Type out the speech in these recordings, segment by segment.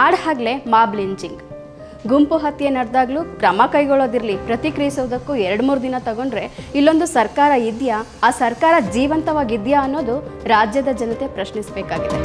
Add ಹಾಗಲೇ mob lynching ಗುಂಪು ಹತ್ಯೆ ನಡೆದಾಗ್ಲೂ ಕ್ರಮ ಕೈಗೊಳ್ಳೋದಿರಲಿ, ಪ್ರತಿಕ್ರಿಯಿಸೋದಕ್ಕೂ ಎರಡು ಮೂರು ದಿನ ತಗೊಂಡ್ರೆ ಇಲ್ಲೊಂದು ಸರ್ಕಾರ ಇದೆಯಾ, ಆ ಸರ್ಕಾರ ಜೀವಂತವಾಗಿದೆಯಾ ಅನ್ನೋದು ರಾಜ್ಯದ ಜನತೆ ಪ್ರಶ್ನಿಸಬೇಕಾಗಿದೆ.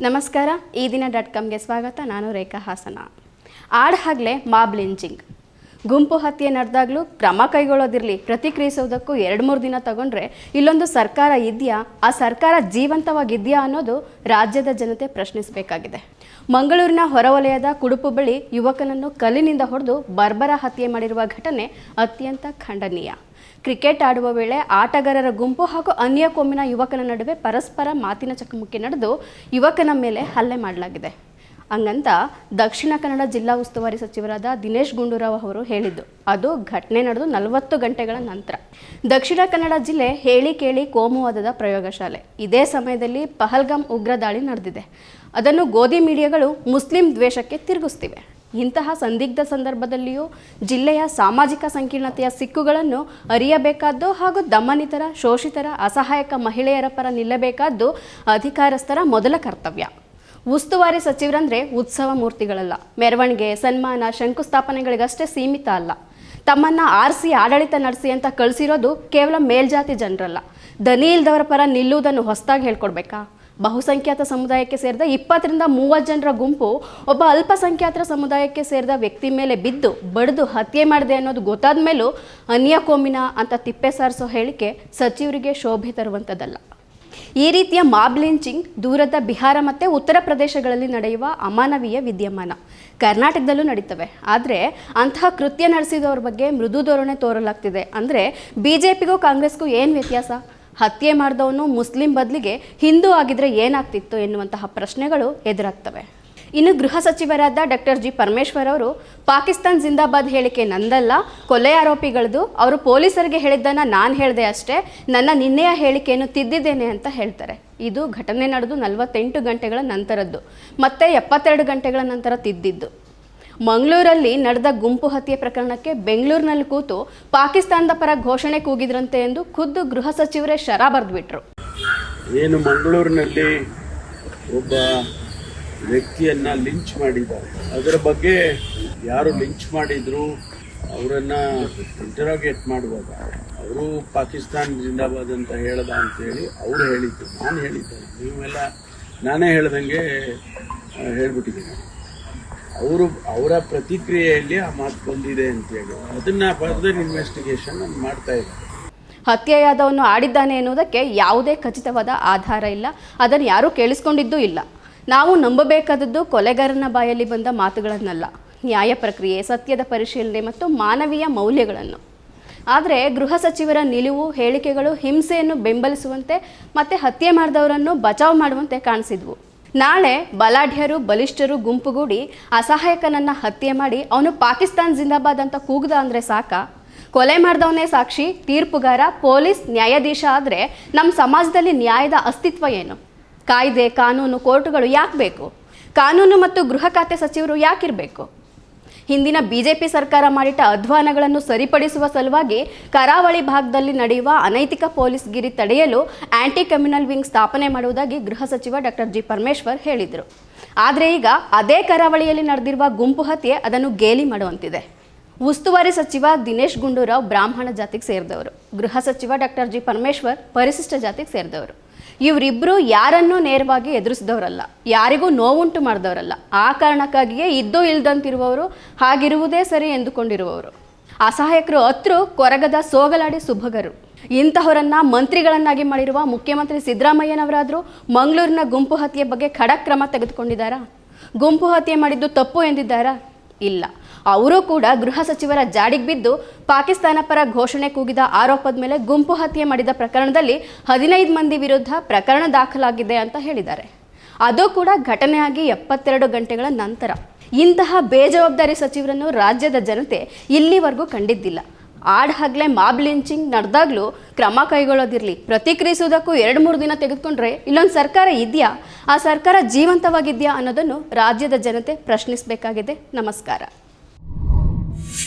ನಮಸ್ಕಾರ, ಈ ದಿನ ಡಾಟ್ ಕಾಮ್ಗೆ ಸ್ವಾಗತ, ನಾನು ರೇಖಾ ಹಾಸನ. ಆಡ್ ಹಾಗಲೇ ಮಾಬ್ ಲಿಂಚಿಂಗ್ ಗುಂಪು ಹತ್ಯೆ ನಡೆದಾಗ್ಲೂ ಕ್ರಮ ಕೈಗೊಳ್ಳೋದಿರಲಿ, ಪ್ರತಿಕ್ರಿಯಿಸೋದಕ್ಕೂ ಎರಡು ಮೂರು ದಿನ ತಗೊಂಡ್ರೆ ಇಲ್ಲೊಂದು ಸರ್ಕಾರ ಇದೆಯಾ, ಆ ಸರ್ಕಾರ ಜೀವಂತವಾಗಿದೆಯಾ ಅನ್ನೋದು ರಾಜ್ಯದ ಜನತೆ ಪ್ರಶ್ನಿಸಬೇಕಾಗಿದೆ. ಮಂಗಳೂರಿನ ಹೊರವಲಯದ ಕುಡುಪು ಬಳಿ ಯುವಕನನ್ನು ಕಲ್ಲಿನಿಂದ ಹೊಡೆದು ಬರ್ಬರ ಹತ್ಯೆ ಮಾಡಿರುವ ಘಟನೆ ಅತ್ಯಂತ ಖಂಡನೀಯ. ಕ್ರಿಕೆಟ್ ಆಡುವ ವೇಳೆ ಆಟಗಾರರ ಗುಂಪು ಹಾಗೂ ಅನ್ಯ ಕೊಮ್ಮಿನ ಯುವಕನ ನಡುವೆ ಪರಸ್ಪರ ಮಾತಿನ ಚಕಮಕಿ ನಡೆದು ಯುವಕನ ಮೇಲೆ ಹಲ್ಲೆ ಮಾಡಲಾಗಿದೆ. ಹಂಗಂತ ದಕ್ಷಿಣ ಕನ್ನಡ ಜಿಲ್ಲಾ ಉಸ್ತುವಾರಿ ಸಚಿವರಾದ ದಿನೇಶ್ ಗುಂಡೂರಾವ್ ಅವರು ಹೇಳಿದ್ದು, ಅದು ಘಟನೆ ನಡೆದು ನಲವತ್ತು ಗಂಟೆಗಳ ನಂತರ. ದಕ್ಷಿಣ ಕನ್ನಡ ಜಿಲ್ಲೆ ಹೇಳಿ ಕೇಳಿ ಕೋಮುವಾದದ ಪ್ರಯೋಗಶಾಲೆ. ಇದೇ ಸಮಯದಲ್ಲಿ ಪಹಲ್ಗಾಮ್ ಉಗ್ರ ದಾಳಿ ನಡೆದಿದೆ. ಅದನ್ನು ಗೋಧಿ ಮೀಡಿಯಾಗಳು ಮುಸ್ಲಿಂ ದ್ವೇಷಕ್ಕೆ ತಿರುಗಿಸ್ತಿವೆ. ಇಂತಹ ಸಂದಿಗ್ಧ ಸಂದರ್ಭದಲ್ಲಿಯೂ ಜಿಲ್ಲೆಯ ಸಾಮಾಜಿಕ ಸಂಕೀರ್ಣತೆಯ ಸಿಕ್ಕುಗಳನ್ನು ಅರಿಯಬೇಕಾದ್ದು ಹಾಗೂ ದಮನಿತರ, ಶೋಷಿತರ, ಅಸಹಾಯಕ ಮಹಿಳೆಯರ ಪರ ನಿಲ್ಲಬೇಕಾದ್ದು ಅಧಿಕಾರಸ್ಥರ ಮೊದಲ ಕರ್ತವ್ಯ. ಉಸ್ತುವಾರಿ ಸಚಿವರಂದ್ರೆ ಉತ್ಸವ ಮೂರ್ತಿಗಳಲ್ಲ. ಮೆರವಣಿಗೆ, ಸನ್ಮಾನ, ಶಂಕುಸ್ಥಾಪನೆಗಳಿಗಷ್ಟೇ ಸೀಮಿತ ಅಲ್ಲ. ತಮ್ಮನ್ನ ಆರಿಸಿ ಆಡಳಿತ ನಡೆಸಿ ಅಂತ ಕಳಿಸಿರೋದು ಕೇವಲ ಮೇಲ್ಜಾತಿ ಜನರಲ್ಲ. ದನಿ ಇಲ್ದವರ ಪರ ನಿಲ್ಲುವುದನ್ನು ಹೊಸದಾಗಿ ಹೇಳ್ಕೊಡ್ಬೇಕಾ? ಬಹುಸಂಖ್ಯಾತ ಸಮುದಾಯಕ್ಕೆ ಸೇರಿದ ಇಪ್ಪತ್ತರಿಂದ ಮೂವತ್ತು ಜನರ ಗುಂಪು ಒಬ್ಬ ಅಲ್ಪಸಂಖ್ಯಾತರ ಸಮುದಾಯಕ್ಕೆ ಸೇರಿದ ವ್ಯಕ್ತಿ ಮೇಲೆ ಬಿದ್ದು ಬಡಿದು ಹತ್ಯೆ ಮಾಡಿದೆ ಅನ್ನೋದು ಗೊತ್ತಾದ ಮೇಲೂ ಅನ್ಯ ಕೋಮಿನ ಅಂತ ತಿಪ್ಪೆ ಸಾರಿಸೋ ಹೇಳಿಕೆ ಸಚಿವರಿಗೆ ಶೋಭೆ ತರುವಂಥದ್ದಲ್ಲ. ಈ ರೀತಿಯ ಮಾಬ್ ಲಿಂಚಿಂಗ್ ದೂರದ ಬಿಹಾರ ಮತ್ತು ಉತ್ತರ ಪ್ರದೇಶಗಳಲ್ಲಿ ನಡೆಯುವ ಅಮಾನವೀಯ ವಿದ್ಯಮಾನ ಕರ್ನಾಟಕದಲ್ಲೂ ನಡೀತವೆ. ಆದರೆ ಅಂತಹ ಕೃತ್ಯ ನಡೆಸಿದವ್ರ ಬಗ್ಗೆ ಮೃದು ಧೋರಣೆ ತೋರಲಾಗ್ತಿದೆ. ಅಂದರೆ ಬಿ ಜೆ ಪಿಗೂ ಕಾಂಗ್ರೆಸ್ಗೂ ಏನು ವ್ಯತ್ಯಾಸ? ಹತ್ಯೆ ಮಾಡಿದವನು ಮುಸ್ಲಿಂ ಬದಲಿಗೆ ಹಿಂದೂ ಆಗಿದ್ರೆ ಏನಾಗ್ತಿತ್ತು ಎನ್ನುವಂತಹ ಪ್ರಶ್ನೆಗಳು ಎದುರಾಗ್ತವೆ. ಇನ್ನು ಗೃಹ ಸಚಿವರಾದ ಡಾಕ್ಟರ್ ಜಿ ಪರಮೇಶ್ವರ್ ಅವರು, ಪಾಕಿಸ್ತಾನ್ ಜಿಂದಾಬಾದ್ ಹೇಳಿಕೆ ನಂದಲ್ಲ, ಕೊಲೆ ಆರೋಪಿಗಳದು ಅವರು ಪೊಲೀಸರಿಗೆ ಹೇಳಿದ್ದನ್ನು ನಾನು ಹೇಳಿದೆ ಅಷ್ಟೇ, ನನ್ನ ನಿನ್ನೆಯ ಹೇಳಿಕೆಯನ್ನು ತಿದ್ದಿದ್ದೇನೆ ಅಂತ ಹೇಳ್ತಾರೆ. ಇದು ಘಟನೆ ನಡೆದು ನಲವತ್ತೆಂಟು ಗಂಟೆಗಳ ನಂತರದ್ದು, ಮತ್ತೆ ಎಪ್ಪತ್ತೆರಡು ಗಂಟೆಗಳ ನಂತರ ತಿದ್ದಿದ್ದು. ಮಂಗಳೂರಲ್ಲಿ ನಡೆದ ಗುಂಪು ಹತ್ಯೆ ಪ್ರಕರಣಕ್ಕೆ ಬೆಂಗಳೂರಿನಲ್ಲಿ ಕೂತು ಪಾಕಿಸ್ತಾನದ ಪರ ಘೋಷಣೆ ಕೂಗಿದ್ರಂತೆ ಎಂದು ಖುದ್ದು ಗೃಹ ಸಚಿವರೇ ಶರ ಬರೆದ್ಬಿಟ್ರು ಏನು ಮಂಗಳೂರಿನಲ್ಲಿ ಒಬ್ಬ ವ್ಯಕ್ತಿಯನ್ನ ಲಿಂಚ್ ಮಾಡಿದ್ದಾರೆ. ಅದರ ಬಗ್ಗೆ ಯಾರು ಲಿಂಚ್ ಮಾಡಿದ್ರು, ಅವರನ್ನ ಇಂಟರಾಗೇಟ್ ಮಾಡುವಾಗ, ಅವರು ಪಾಕಿಸ್ತಾನ ಜಿಂದಾಬಾದ್ ಅಂತ ಹೇಳದ ಅಂತೇಳಿ ಅವ್ರು ಹೇಳಿದ್ದು ನಾನು ಹೇಳಿದ್ದೆ. ನೀವೆಲ್ಲ ನಾನೇ ಹೇಳ್ದಂಗೆ ಹೇಳ್ಬಿಟ್ಟಿದ್ದೀನಿ. ಅವರು, ಅವರ ಪ್ರತಿಕ್ರಿಯೆಯಲ್ಲಿ ಆ ಮಾತು ಬಂದಿದೆ ಅಂತೇಳಿ ಅದನ್ನ ಫರ್ದರ್ ಇನ್ವೆಸ್ಟಿಗೇಷನ್ ಮಾಡ್ತಾ ಇದ್ದಾರೆ. ಹತ್ಯೆಯಾದವನು ಆಡಿದ್ದಾನೆ ಎನ್ನುವುದಕ್ಕೆ ಯಾವುದೇ ಖಚಿತವಾದ ಆಧಾರ ಇಲ್ಲ. ಅದನ್ನು ಯಾರೂ ಕೇಳಿಸ್ಕೊಂಡಿದ್ದೂ ಇಲ್ಲ. ನಾವು ನಂಬಬೇಕಾದದ್ದು ಕೊಲೆಗಾರನ ಬಾಯಲ್ಲಿ ಬಂದ ಮಾತುಗಳನ್ನಲ್ಲ. ನ್ಯಾಯ ಪ್ರಕ್ರಿಯೆ, ಸತ್ಯದ ಪರಿಶೀಲನೆ ಮತ್ತು ಮಾನವೀಯ ಮೌಲ್ಯಗಳನ್ನು. ಆದರೆ ಗೃಹ ಸಚಿವರ ನಿಲುವು, ಹೇಳಿಕೆಗಳು, ಹಿಂಸೆಯನ್ನು ಬೆಂಬಲಿಸುವಂತೆ ಮತ್ತು ಹತ್ಯೆ ಮಾಡಿದವರನ್ನು ಬಚಾವ್ ಮಾಡುವಂತೆ ಕಾಣಿಸಿದ್ವು. ನಾಳೆ ಬಲಾಢ್ಯರು, ಬಲಿಷ್ಠರು ಗುಂಪುಗೂಡಿ ಅಸಹಾಯಕನನ್ನು ಹತ್ಯೆ ಮಾಡಿ ಅವನು ಪಾಕಿಸ್ತಾನ್ ಜಿಂದಾಬಾದ್ ಅಂತ ಕೂಗ್ದ ಅಂದರೆ ಸಾಕ. ಕೊಲೆ ಮಾಡಿದವನೇ ಸಾಕ್ಷಿ, ತೀರ್ಪುಗಾರ, ಪೊಲೀಸ್ ನ್ಯಾಯಾಧೀಶ ಆದರೆ ನಮ್ಮ ಸಮಾಜದಲ್ಲಿ ನ್ಯಾಯದ ಅಸ್ತಿತ್ವ ಏನು? ಕಾಯ್ದೆ, ಕಾನೂನು, ಕೋರ್ಟುಗಳು ಯಾಕೆ ಬೇಕು? ಕಾನೂನು ಮತ್ತು ಗೃಹ ಖಾತೆ ಸಚಿವರು ಯಾಕಿರಬೇಕು? ಹಿಂದಿನ ಬಿಜೆಪಿ ಸರ್ಕಾರ ಮಾಡಿಟ್ಟ ಅಧ್ವಾನಗಳನ್ನು ಸರಿಪಡಿಸುವ ಸಲುವಾಗಿ ಕರಾವಳಿ ಭಾಗದಲ್ಲಿ ನಡೆಯುವ ಅನೈತಿಕ ಪೊಲೀಸ್ ಗಿರಿ ತಡೆಯಲು ಆಂಟಿ ಕಮ್ಯುನಲ್ ವಿಂಗ್ ಸ್ಥಾಪನೆ ಮಾಡುವುದಾಗಿ ಗೃಹ ಸಚಿವ ಡಾಕ್ಟರ್ ಜಿ ಪರಮೇಶ್ವರ್ ಹೇಳಿದರು. ಆದರೆ ಈಗ ಅದೇ ಕರಾವಳಿಯಲ್ಲಿ ನಡೆದಿರುವ ಗುಂಪು ಹತ್ಯೆ ಅದನ್ನು ಗೇಲಿ ಮಾಡುವಂತಿದೆ. ಉಸ್ತುವಾರಿ ಸಚಿವ ದಿನೇಶ್ ಗುಂಡೂರಾವ್ ಬ್ರಾಹ್ಮಣ ಜಾತಿಗೆ ಸೇರಿದವರು. ಗೃಹ ಸಚಿವ ಡಾಕ್ಟರ್ ಜಿ ಪರಮೇಶ್ವರ್ ಪರಿಶಿಷ್ಟ ಜಾತಿಗೆ ಸೇರಿದವರು. ಇವರಿಬ್ಬರು ಯಾರನ್ನೂ ನೇರವಾಗಿ ಎದುರಿಸಿದವರಲ್ಲ, ಯಾರಿಗೂ ನೋವುಂಟು ಮಾಡಿದವರಲ್ಲ. ಆ ಕಾರಣಕ್ಕಾಗಿಯೇ ಇದ್ದೋ ಇಲ್ದಂತಿರುವವರು ಹಾಗಿರುವುದೇ ಸರಿ ಎಂದುಕೊಂಡಿರುವವರು. ಅಸಹಾಯಕರು ಹತ್ರು ಕೊರಗದ ಸೋಗಲಾಡಿ ಸುಭಗರು. ಇಂತಹವರನ್ನ ಮಂತ್ರಿಗಳನ್ನಾಗಿ ಮಾಡಿರುವ ಮುಖ್ಯಮಂತ್ರಿ ಸಿದ್ದರಾಮಯ್ಯನವರಾದರೂ ಮಂಗಳೂರಿನ ಗುಂಪು ಹತ್ಯೆ ಬಗ್ಗೆ ಖಡಕ್ ಕ್ರಮ ತೆಗೆದುಕೊಂಡಿದ್ದಾರಾ? ಗುಂಪು ಹತ್ಯೆ ಮಾಡಿದ್ದು ತಪ್ಪು ಎಂದಿದ್ದಾರಾ? ಇಲ್ಲ. ಅವರು ಕೂಡ ಗೃಹ ಸಚಿವರ ಜಾಡಿಗೆ ಬಿದ್ದು ಪಾಕಿಸ್ತಾನ ಪರ ಘೋಷಣೆ ಕೂಗಿದ ಆರೋಪದ ಮೇಲೆ ಗುಂಪು ಹತ್ಯೆ ಮಾಡಿದ ಪ್ರಕರಣದಲ್ಲಿ ಹದಿನೈದು ಮಂದಿ ವಿರುದ್ಧ ಪ್ರಕರಣ ದಾಖಲಾಗಿದೆ ಅಂತ ಹೇಳಿದ್ದಾರೆ. ಅದು ಕೂಡ ಘಟನೆಯಾಗಿ ಎಪ್ಪತ್ತೆರಡು ಗಂಟೆಗಳ ನಂತರ. ಇಂತಹ ಬೇಜವಾಬ್ದಾರಿ ಸಚಿವರನ್ನು ರಾಜ್ಯದ ಜನತೆ ಇಲ್ಲಿವರೆಗೂ ಕಂಡಿದ್ದಿಲ್ಲ. ಆಡ್ ಹಗ್ಲೆ ಮಾಬ್ ಲಿಂಚಿಂಗ್ ನಡೆದಾಗ್ಲೂ ಕ್ರಮ ಕೈಗೊಳ್ಳೋದಿರಲಿ. ಪ್ರತಿಕ್ರಿಯಿಸುವುದಕ್ಕೂ ಎರಡು ಮೂರು ದಿನ ತೆಗೆದುಕೊಂಡ್ರೆ ಇಲ್ಲೊಂದು ಸರ್ಕಾರ ಇದೆಯಾ? ಆ ಸರ್ಕಾರ ಜೀವಂತವಾಗಿದೆಯಾ ಅನ್ನೋದನ್ನು ರಾಜ್ಯದ ಜನತೆ ಪ್ರಶ್ನಿಸಬೇಕಾಗಿದೆ. ನಮಸ್ಕಾರ.